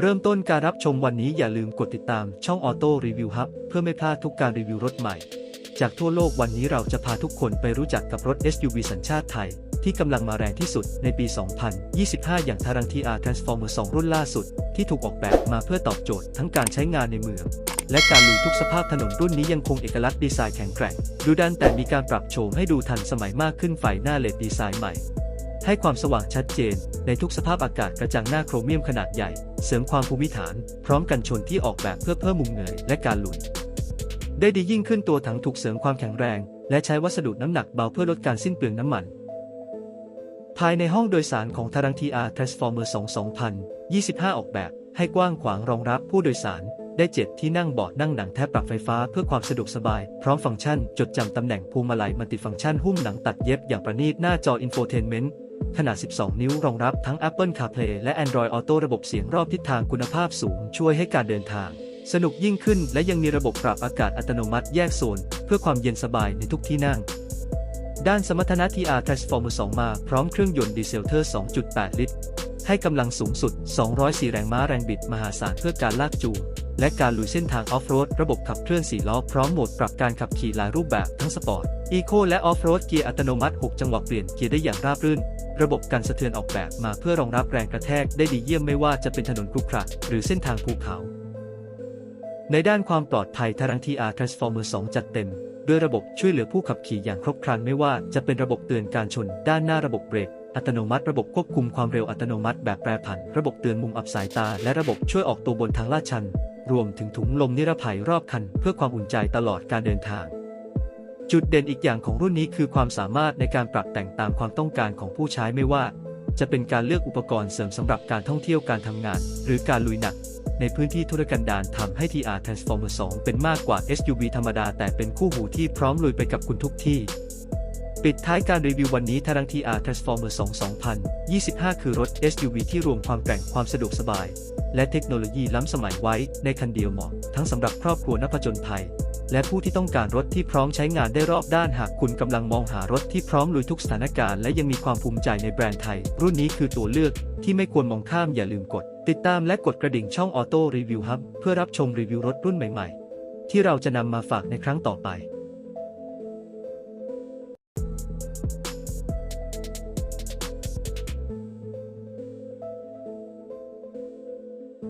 เริ่มต้นการรับชมวันนี้อย่าลืมกดติดตามช่องออโต้รีวิวฮับเพื่อไม่พลาดทุกการรีวิวรถใหม่ จากทั่วโลกวันนี้เราจะพาทุกคนไปรู้จักกับรถ SUV สัญชาติไทย ที่กำลังมาแรงที่สุดในปี 2025 อย่างทารังทีอาร์ทรานส์ฟอร์เมอ2รุ่นล่าสุด ที่ถูกออกแบบมาเพื่อตอบโจทย์ทั้งการใช้งานในเมือง และการลุยทุกสภาพถนนรุ่นนี้ยังคงเอกลักษณ์ดีไซน์แข็งแกร่งดูดันแต่มีการปรับโฉมให้ดูทันสมัยมากขึ้นไฟหน้าเลดดีไซน์ใหม่ ให้ความสว่างชัดเจน ในทุกสภาพอากาศกระจังหน้าโครเมียมขนาดใหญ่ เสริมความภูมิฐาน พร้อมกันชนที่ออกแบบเพื่อเพิ่มมุมเงยและการหลุน ได้ดียิ่งขึ้นตัวถังถูกเสริมความแข็งแรง และใช้วัสดุน้ำหนักเบาเพื่อลดการสิ้นเปลืองน้ำมัน ภายในห้องโดยสารของทารังทีอาร์ Transformer 2 2025 ออกแบบ ให้กว้างขวางรองรับผู้โดยสารได้เจ็ดที่นั่งเบาะนั่งหนังแทบปรับไฟฟ้าเพื่อความสะดวกสบาย พร้อมฟังก์ชัน จดจำตำแหน่งพวงมาลัยมัลติฟังก์ชันหุ้มหนังตัดเย็บอย่างประณีตหน้าจอ Infotainment ขนาด 12 นิ้วรองรับทั้ง Apple CarPlay และ Android Auto ระบบเสียงรอบทิศทางคุณภาพสูง ช่วยให้การเดินทาง สนุกยิ่งขึ้น และยังมีระบบปรับอากาศอัตโนมัติแยกโซน เพื่อความเย็นสบายในทุกที่นั่ง ด้านสมรรถนะ TR Transformer 2 มาพร้อมเครื่องยนต์ดีเซลเทอร์ 2.8 ลิตร ให้กำลังสูงสุด 204 แรงม้าแรงบิดมหาศาลเพื่อการลากจูงและการลุยเส้นทางออฟโรดระบบขับเคลื่อน 4 ล้อ พร้อมโหมดปรับการขับขี่หลายรูปแบบทั้งสปอร์ต อีโค และออฟโรดเกียร์อัตโนมัติ 6 จังหวะเปลี่ยนเกียร์ได้อย่างราบรื่น ระบบกันสะเทือนออกแบบมาเพื่อรองรับแรงกระแทกได้ดีเยี่ยมไม่ว่าจะเป็นถนนครุขระหรือเส้นทางภูเขา ในด้านความปลอดภัยทารังทีอาร์ Transformer 2จัดเต็ม ด้วยระบบช่วยเหลือผู้ขับขี่อย่างครบครันไม่ว่าจะเป็นระบบเตือนการชน ด้านหน้าระบบเบรกอัตโนมัติระบบควบคุมความเร็วอัตโนมัติแบบแปรผัน ระบบเตือนมุมอับสายตา และระบบช่วยออกตัวบนทางลาดชัน รวมถึงถุงลมนิรภัยรอบคัน เพื่อความอุ่นใจตลอดการเดินทาง จุดเด่นอีกอย่างของรุ่นนี้คือความสามารถในการปรับแต่งตามความต้องการของผู้ใช้ไม่ว่า จะเป็นการเลือกอุปกรณ์เสริมสำหรับการท่องเที่ยวการทำงาน หรือการลุยหนัก ในพื้นที่ธุรกันดารทำให้ TR Transformer 2 เป็นมากกว่า SUV ธรรมดาแต่เป็นคู่หูที่พร้อมลุยไปกับคุณทุกที่ ปิดท้ายการรีวิววันนี้ทารัง TR Transformer 2 2025 คือรถ SUV ที่รวมความแกร่งความสะดวกสบาย และเทคโนโลยีล้ำสมัยไว้ในคันเดียวเหมาะทั้งสำหรับครอบครัวนักผจญภัย และผู้ที่ต้องการรถที่พร้อมใช้งานได้รอบด้านหากคุณกำลังมองหารถที่พร้อมลุยทุกสถานการณ์และยังมีความภูมิใจในแบรนด์ไทย รุ่นนี้คือตัวเลือกที่ไม่ควรมองข้ามอย่าลืมกด ติดตามและกดกระดิ่งช่องออโต้รีวิวฮับเพื่อรับชมรีวิวรถรุ่นใหม่ ๆ ที่เราจะนำมาฝากในครั้งต่อไป